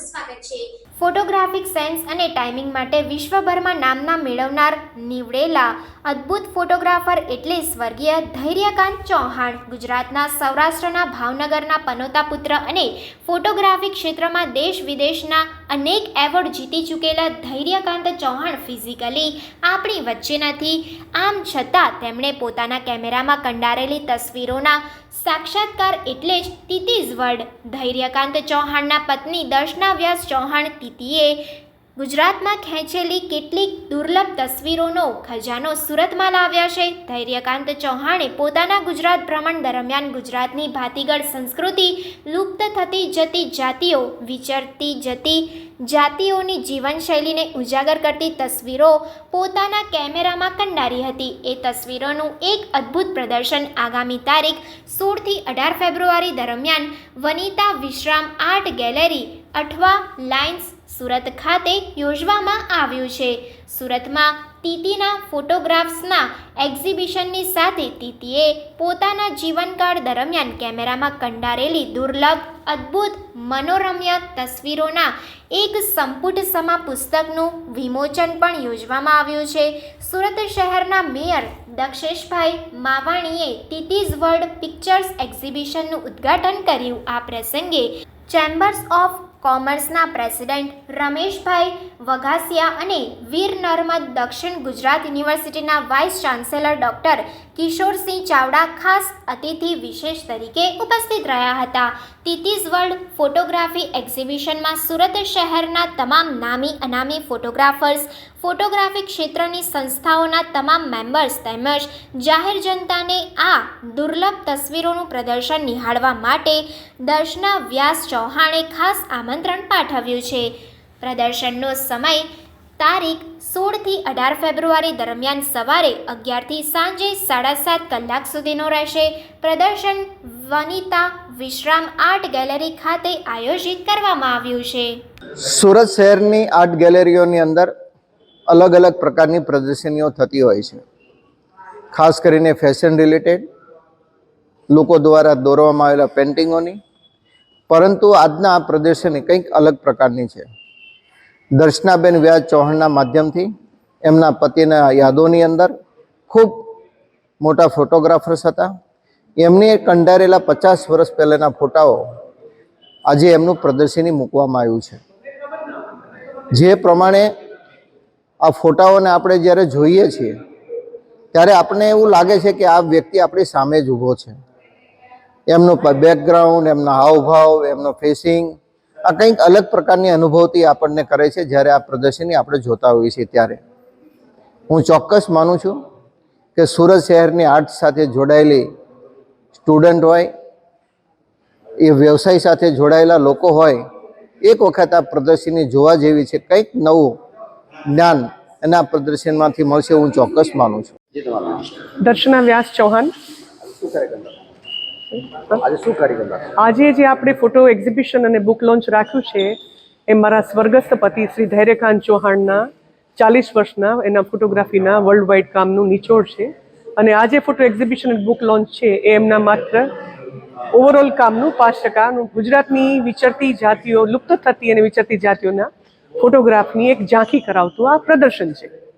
સ્વાગત છે photographic sense અને ટાઈમિંગ માટે વિશ્વભરમાં નામના મેળવનાર નીવડેલા અદ્ભુત ફોટોગ્રાફર એટલે સ્વર્ગીય ધૈર્યકાંત ચૌહાણ. ગુજરાતના સૌરાષ્ટ્રના ભાવનગરના પનોતા પુત્ર અને ફોટોગ્રાફી ક્ષેત્રમાં દેશ વિદેશના અનેક એવોર્ડ જીતી ચૂકેલા ધૈર્યકાંત ચૌહાણ ફિઝિકલી આપણી વચ્ચે નથી આમ છતાં તેમણે પોતાના કેમેરામાં કંડારેલી તસવીરોના સાક્ષાત્કાર એટલે જ તિતિઝ વર્ડ ધૈર્યકાંત ચૌહાણના પત્ની દર્શના વ્યાસ ચૌહાણ તીતીએ ગુજરાતમાં ખેંચેલી કેટલીક દુર્લભ તસવીરોનો ખજાનો સુરતમાં લાવ્યા છે. ધૈર્યકાંત ચૌહાણે પોતાના ગુજરાત ભ્રમણ દરમિયાન ગુજરાતની ભાતીગળ સંસ્કૃતિ લુપ્ત થતી જતી જાતિઓ, વિચરતી જતી જાતિઓની જીવનશૈલીને ઉજાગર કરતી તસવીરો પોતાના કેમેરામાં કંડારી હતી. એ તસવીરોનું એક અદ્ભુત પ્રદર્શન આગામી તારીખ સોળથી અઢાર ફેબ્રુઆરી દરમિયાન Vanita Vishram art gallery Athwa lines Surat ખાતે યોજવામાં આવ્યું છે. સુરતમાં તીતીના ફોટોગ્રાફ્સના એક્ઝિબિશનની સાથે તીતીએ પોતાના જીવનકાળ દરમિયાન કેમેરામાં કંડારેલી દુર્લભ, અદ્ભુત, મનોરમ્ય તસવીરોના એક સંપુટ સમા પુસ્તકનું વિમોચન પણ યોજવામાં આવ્યું છે. સુરત શહેરના મેયર દક્ષેશભાઈ માવાણીએ તીતીઝ વર્લ્ડ પિક્ચર્સ એક્ઝિબિશનનું ઉદ્ઘાટન કર્યું. આ પ્રસંગે ચેમ્બર્સ ઓફ કોમર્સના પ્રેસિડેન્ટ રમેશભાઈ વઘાસિયા અને વીર નર્મદ દક્ષિણ ગુજરાત યુનિવર્સિટીના vice chancellor doctor Kishorsinh Chavda ખાસ અતિથિ વિશેષ તરીકે ઉપસ્થિત રહ્યા હતા. તિતિઝ વર્લ્ડ ફોટોગ્રાફી એક્ઝિબિશનમાં સુરત શહેરના તમામ નામી અનામી ફોટોગ્રાફર્સ, ફોટોગ્રાફી ક્ષેત્રની સંસ્થાઓના તમામ મેમ્બર્સ તેમજ જાહેર જનતાને આ દુર્લભ તસવીરોનું પ્રદર્શન નિહાળવા માટે દર્શના વ્યાસ ચૌહાણે ખાસ આમંત્રણ પાઠવ્યું છે. પ્રદર્શનનો સમય તારીખ સોળથી અઢાર ફેબ્રુઆરી દરમિયાન સવારે અગિયારથી સાંજે સાડા સાત કલાક સુધીનો રહેશે. પ્રદર્શન વનિતા વિશ્રામ આર્ટ ગેલેરી ખાતે આયોજિત કરવામાં આવ્યું છે. સુરત શહેરની આર્ટ ગેલેરીઓની અંદર અલગ અલગ પ્રકારની પ્રદર્શનીઓ થતી હોય છે. ખાસ કરીને ફેશન રિલેટેડ લોકો દ્વારા દોરવામાં આવેલા પેન્ટિંગોની પરંતુ આજના આ પ્રદર્શની કંઈક અલગ પ્રકારની છે. દર્શનાબેન વ્યાજ ચૌહાણના માધ્યમથી એમના પતિના યાદોની અંદર ખૂબ મોટા ફોટોગ્રાફર્સ હતા. એમને કંડારેલા પચાસ વર્ષ પહેલાંના ફોટાઓ આજે એમનું પ્રદર્શની મૂકવામાં આવ્યું છે. જે પ્રમાણે આ ફોટાઓને આપણે જ્યારે જોઈએ છીએ, ત્યારે આપણને એવું લાગે છે કે આ વ્યક્તિ આપણી સામે જ ઊભો છે. એમનું બેકગ્રાઉન્ડ એમના હાવભાવ, એમનો ફેસિંગ આ કંઈક અલગ પ્રકારની અનુભૂતિ આપણને કરે છે જ્યારે આ પ્રદર્શની આપણે જોતા હોઈએ છીએ ત્યારે. હું ચોક્કસ માનું છું કે સુરત શહેરની આર્ટ સાથે જોડાયેલી સ્ટુડન્ટ હોય એ વ્યવસાય સાથે જોડાયેલા લોકો હોય એક વખત આ પ્રદર્શની જોવા જેવી છે કંઈક નવું જ્ઞાન એના પ્રદર્શનમાંથી મળશે હું ચોક્કસ માનું છું. દર્શના વ્યાસ ચૌહાણ આજે જે આપણે ફોટો એક્ઝિબિશન અને બુક લોન્ચ રાખ્યું છે, એ મારા સ્વર્ગસ્થ પતિ શ્રી ધૈર્યકાંત ચૌહાણના ચાલીસ વર્ષના, એના ફોટોગ્રાફીના વર્લ્ડ વાઇડ કામનું નિચોડ છે. અને આ જે ફોટો એક્ઝિબિશન બુક લોન્ચ છે, એ એમના માત્ર ઓવરઓલ કામનું પાંચ ટકાનું ગુજરાતની વિચરતી જાતિઓ, લુપ્ત થતી અને વિચરતી જાતિઓના ફોટોગ્રાફની એક ઝાંખી કરાવતું આ પ્રદર્શન છે.